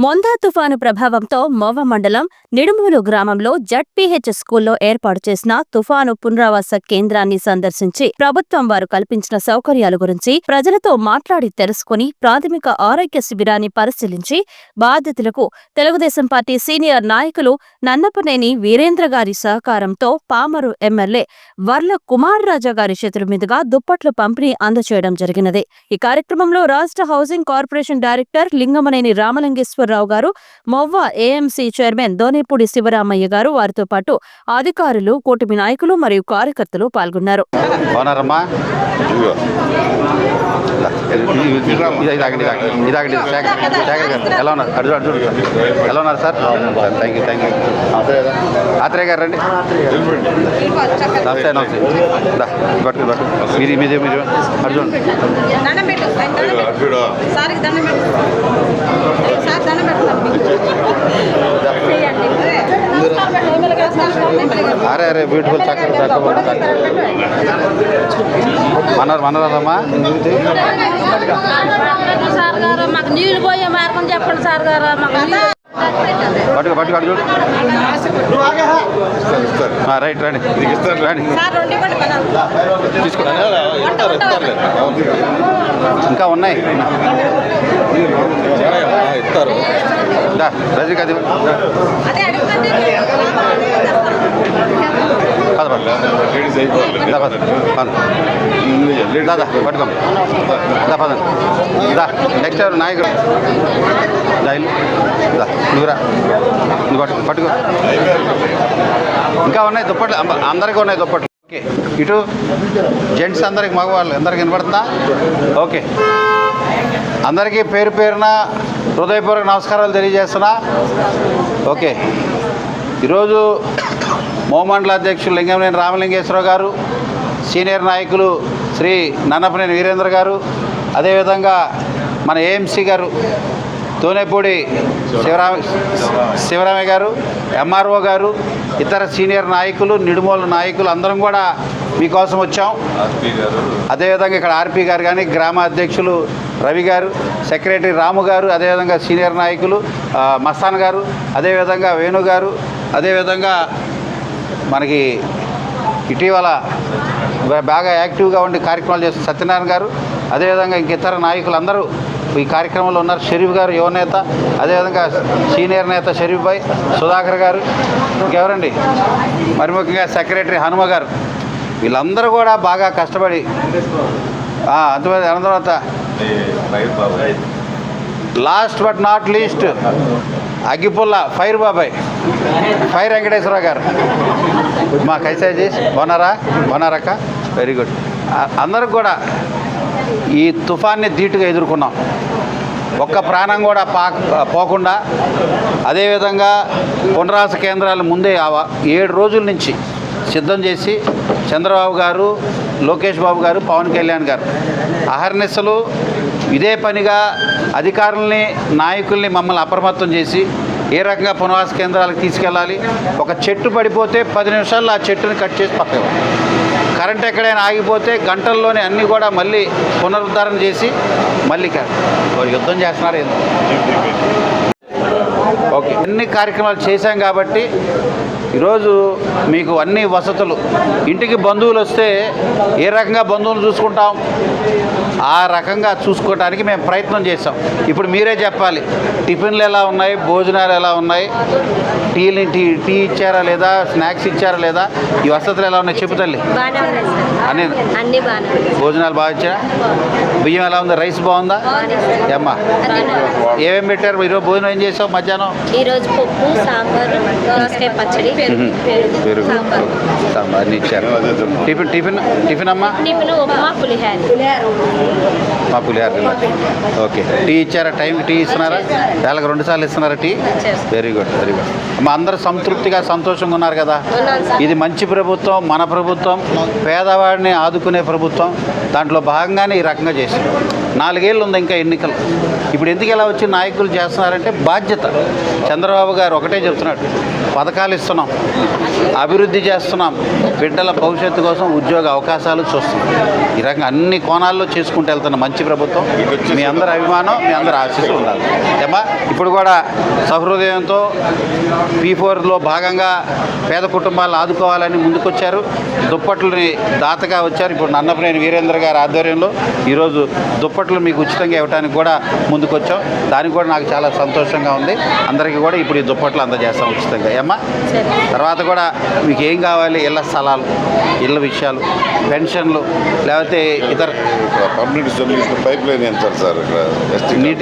Montha తుఫాను ప్రభావంతో మోవ మండలం నిడుమూలు గ్రామంలో జడ్పీహెచ్ స్కూల్లో ఏర్పాటు చేసిన తుఫాను పునరావాస కేంద్రాన్ని సందర్శించి ప్రభుత్వం వారు కల్పించిన సౌకర్యాల గురించి ప్రజలతో మాట్లాడి తెలుసుకుని ప్రాథమిక ఆరోగ్య శిబిరాన్ని పరిశీలించి బాధితులకు తెలుగుదేశం పార్టీ సీనియర్ నాయకులు నన్నపనేని వీరేంద్ర గారి సహకారంతో పామరు ఎమ్మెల్యే వర్ల కుమార్ రాజా గారి చేతుల మీదుగా దుప్పట్లు పంపిణీ అందచేయడం జరిగినది. ఈ కార్యక్రమంలో రాష్ట్ర housing corporation director Lingamaneni Rao garu Movva AMC chairman Donepudi Sivaramaiah garu వారితో పాటు అధికారులు కూటమి నాయకులు మరియు కార్యకర్తలు పాల్గొన్నారు. ఇది ఇది ఇది ఆగండి శేఖర్ గారు ఎలా ఉన్నారు అడుగు అడుగు ఎలా ఉన్నారు sir thank you thank you Atreya garu రండి నమస్తే నమస్తే బట్టు బట్టు మీరు మీదే మీరు అర్జున్ దండం దండం పెట్టు అటుడు. సార్కి దండం పెట్టు సార్ దండం పెడతాను చేయండి నమస్కారం పెట్టు ఎమ్మెల్యే గారు నమస్కారం అరే బ్యూటిఫుల్ చక్కగా చక్కగా చక్కగా మనర్ మాకు నీళ్ళు పోయే మార్గం చెప్పండి సార్ గారు మాకు నీళ్ళు పట్టుకు పట్టుకు చూడు. రైట్ రండి. ఇస్తారు. రండి. ఇంకా ఉన్నాయి. ఇస్తారు. దా రజనీకాంత్ ఇవ్వు. దా. అదే అడుగుతుంది పద పద లేడీస్ దా దా నెక్స్ట్ ఎవరు? నాయకుడు. దా దా నువ్వురా నువ్వు పట్టుకో పట్టుకో. ఇంకా ఉన్నాయి దుప్పట్లు. అందరికీ ఉన్నాయి దుప్పట్లు. ఓకే. ఇటు జెంట్స్ అందరికి మగవాళ్ళు అందరికి వినపడుతుందా? ఓకే. అందరికీ పేరు పేరున హృదయపూర్వక నమస్కారాలు తెలియజేస్తున్నా. ఓకే. ఈరోజు మోమండల అధ్యక్షులు లింగంనేని రామలింగేశ్వరరావు గారు సీనియర్ నాయకులు శ్రీ నన్నపనేని వీరేంద్ర గారు అదేవిధంగా మన ఏఎంసీ గారు తోనేపూడి శివరామ శివరామయ్య గారు ఎంఆర్ఓ గారు ఇతర సీనియర్ నాయకులు నిడుమూల నాయకులు అందరం కూడా మీకోసం వచ్చాం. అదేవిధంగా ఇక్కడ ఆర్పి గారు కానీ గ్రామ అధ్యక్షులు రవి గారు సెక్రటరీ రాము గారు అదేవిధంగా సీనియర్ నాయకులు మస్తాన్ గారు అదేవిధంగా వేణు గారు అదేవిధంగా మనకి ఇటీవల బాగా యాక్టివ్గా ఉండి కార్యక్రమాలు చేస్తున్న సత్యనారాయణ గారు అదేవిధంగా ఇంక ఇతర నాయకులు అందరూ ఈ కార్యక్రమంలో ఉన్నారు. షరీఫ్ గారు యువనేత అదేవిధంగా సీనియర్ నేత షరీఫ్ భాయ్ సుధాకర్ గారు ఇంకెవరండి? మరి ముఖ్యంగా సెక్రటరీ హనుమ గారు. వీళ్ళందరూ కూడా బాగా కష్టపడి అందువల్ల తర్వాత లాస్ట్ బట్ నాట్ లీస్ట్ అగ్గిపుల్ల ఫైర్ బాబాయ్ ఫైర్ వెంకటేశ్వర గారు. మా కైసాజీ బోనారా? బోనారక్క? వెరీ గుడ్ అందరికి కూడా ఈ తుఫాన్ని ధీటుగా ఎదుర్కొన్నాం. ఒక్క ప్రాణం కూడా పా పోకుండా అదేవిధంగా పునరాస కేంద్రాలు ముందే ఏడు రోజుల నుంచి సిద్ధం చేసి చంద్రబాబు గారు లోకేష్ బాబు గారు పవన్ కళ్యాణ్ గారు అహర్నిశలు ఇదే పనిగా అధికారుల్ని నాయకుల్ని మమ్మల్ని అప్రమత్తం చేసి ఏ రకంగా పునవాస కేంద్రాలకు తీసుకెళ్ళాలి? ఒక చెట్టు పడిపోతే పది నిమిషాల్లో ఆ చెట్టుని కట్ చేసి పక్కన కరెంట్ ఎక్కడైనా ఆగిపోతే గంటల్లోనే అన్నీ కూడా మళ్ళీ పునరుద్ధరణ చేసి మళ్ళీ వారు యుద్ధం చేస్తున్నారు ఏందో. ఓకే. అన్ని కార్యక్రమాలు చేశాం కాబట్టి ఈరోజు మీకు అన్ని వసతులు ఇంటికి బంధువులు వస్తే ఏ రకంగా బంధువులు చూసుకుంటాం? ఆ రకంగా చూసుకోవడానికి మేము ప్రయత్నం చేసాం ఇప్పుడు మీరే చెప్పాలి టిఫిన్లు ఎలా ఉన్నాయి భోజనాలు ఎలా ఉన్నాయి టీని టీ టీ ఇచ్చారా లేదా స్నాక్స్ ఇచ్చారా లేదా ఈ వసతులు ఎలా ఉన్నాయి చెప్పు తల్లి. అన్నీ భోజనాలు బాగా ఇచ్చారా? బియ్యం ఎలా ఉంది? రైస్ బాగుందా? ఏమ్మా. ఏమేమి పెట్టారు? ఈరోజు భోజనం ఏం చేసావు మధ్యాహ్నం? ఈరోజు పప్పు సాంబార్ దోసకాయ పచ్చడి మ్మ్. పెరుగు సాంబార్. ఇచ్చారు. టిఫిన్ టిఫిన్ టిఫిన్ అమ్మా? టిఫిన్ ఉప్మా పులిహార. తిన్నారు. ఓకే. టీ ఇచ్చారా? టైంకి టీ ఇస్తున్నారా? వేళకు రెండు సార్లు ఇస్తున్నారా tea. Very good very good మా అందరూ సంతృప్తిగా సంతోషంగా ఉన్నారు కదా. ఇది మంచి ప్రభుత్వం మన ప్రభుత్వం పేదవాడిని ఆదుకునే ప్రభుత్వం. దాంట్లో భాగంగానే ఈ రకంగా చేసింది నాలుగేళ్ళు ఉంది ఇంకా ఎన్నికలు. ఇప్పుడు ఎందుకు ఇలా వచ్చి నాయకులు చేస్తున్నారంటే బాధ్యత. చంద్రబాబు గారు ఒకటే చెప్తున్నాడు పథకాలు ఇస్తున్నాం అభివృద్ధి చేస్తున్నాం బిడ్డల భవిష్యత్తు కోసం ఉద్యోగ అవకాశాలు చూస్తున్నాం. ఈ రకంగా అన్ని కోణాల్లో చేసుకుంటూ వెళ్తున్న మంచి ప్రభుత్వం. మీ అందరి అభిమానం మీ అందరి ఆశీస్సు ఉండాలి. ఏమా ఇప్పుడు కూడా సహృదయంతో పీ ఫోర్లో భాగంగా పేద కుటుంబాలను ఆదుకోవాలని ముందుకొచ్చారు. దుప్పట్లని దాతగా వచ్చారు. ఇప్పుడు నన్నపనేని వీరేంద్ర గారి ఆధ్వర్యంలో ఈరోజు దుప్పట్లు మీకు ఉచితంగా ఇవ్వడానికి కూడా ముందుకొచ్చాం. దానికి కూడా నాకు చాలా సంతోషంగా ఉంది. అందరికీ కూడా ఇప్పుడు ఈ దుప్పట్లు అందజేస్తాం ఉచితంగా. ఏమ్మా? తర్వాత కూడా మీకు ఏం కావాలి? ఇళ్ళ స్థలాలు ఇళ్ళ విషయాలు పెన్షన్లు లేకపోతే ఇతర సొల్యూషన్ పైప్ లైన్ ఎంత సార్ ఇక్కడ?